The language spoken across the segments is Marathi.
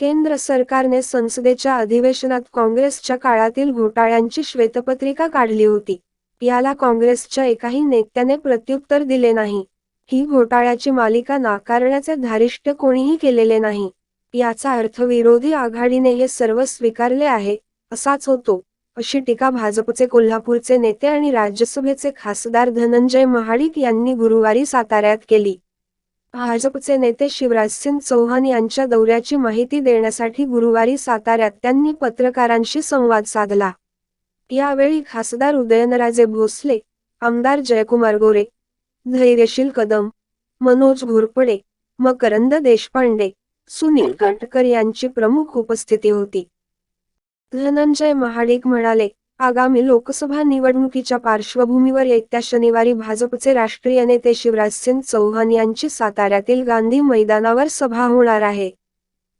केंद्र सरकारने संसदेच्या अधिवेशनात काँग्रेसच्या काळातील घोटाळ्यांची श्वेतपत्रिका काढली होती. याला काँग्रेसच्या एकाही नेत्याने प्रत्युत्तर दिले नाही. ही घोटाळ्याची मालिका नाकारण्याचे धारिष्ट्य कोणीही केलेले नाही. याचा अर्थ विरोधी आघाडीने हे सर्व स्वीकारले आहे असाच होतो अशी टीका भाजपचे कोल्हापूरचे नेते आणि राज्यसभेचे खासदार धनंजय महाडिक यांनी गुरुवारी साताऱ्यात केली. भाजपचे नेते शिवराजसिंग चौहान यांच्या दौऱ्याची माहिती देण्यासाठी गुरुवारी साताऱ्यात त्यांनी पत्रकारांशी संवाद साधला. यावेळी खासदार उदयनराजे भोसले आमदार जयकुमार गोरे धैर्यशील कदम मनोज घोरपडे मकरंद देशपांडे सुनील गंटकर यांची प्रमुख उपस्थिती होती. धनंजय महाडिक म्हणाले आगामी लोकसभा निवडणुकीच्या पार्श्वभूमीवर येत्या शनिवारी भाजपचे राष्ट्रीय नेते शिवराजसिंग चौहान यांची साताऱ्यातील गांधी मैदानावर सभा होणार आहे.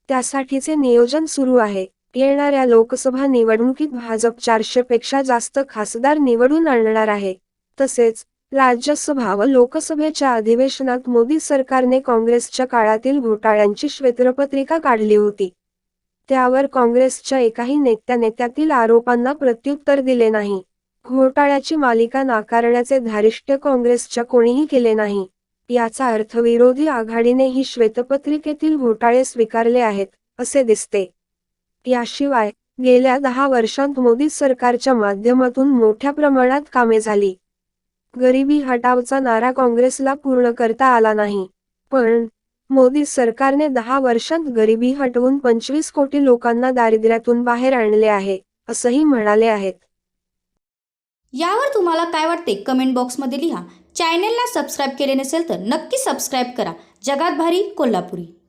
त्यासाठीचे नियोजन सुरू आहे. येणाऱ्या लोकसभा निवडणुकीत भाजप चारशे पेक्षा जास्त खासदार निवडून आणणार आहे. तसेच राज्यसभा व लोकसभेच्या अधिवेशनात मोदी सरकारने काँग्रेसच्या काळातील घोटाळ्यांची श्वेतपत्रिका काढली होती. त्यावर काँग्रेसच्या एकाही नेत्याने त्यातील आरोपांना प्रत्युत्तर दिले नाही. घोटाळ्याची मालिका नाकारण्याचे धारिष्ट्य काँग्रेसच्या कोणीही केले नाही. याचा अर्थ विरोधी आघाडीने ही श्वेतपत्रिकेतील घोटाळे स्वीकारले आहेत असे दिसते. याशिवाय गेल्या दहा वर्षांत मोदी सरकारच्या माध्यमातून मोठ्या प्रमाणात कामे झाली. गरिबी हटावचा नारा काँग्रेसला पूर्ण करता आला नाही. पण मोदी सरकारने दहा वर्षांत गरिबी हटवून पंचवीस कोटी लोकांना दारिद्र्यातून बाहेर आणले आहे असंही म्हणाले आहेत. यावर तुम्हाला काय वाटते कमेंट बॉक्समध्ये लिहा. चॅनेलला सबस्क्राईब केले नसेल तर नक्की सबस्क्राईब करा. जगात भारी कोल्हापुरी.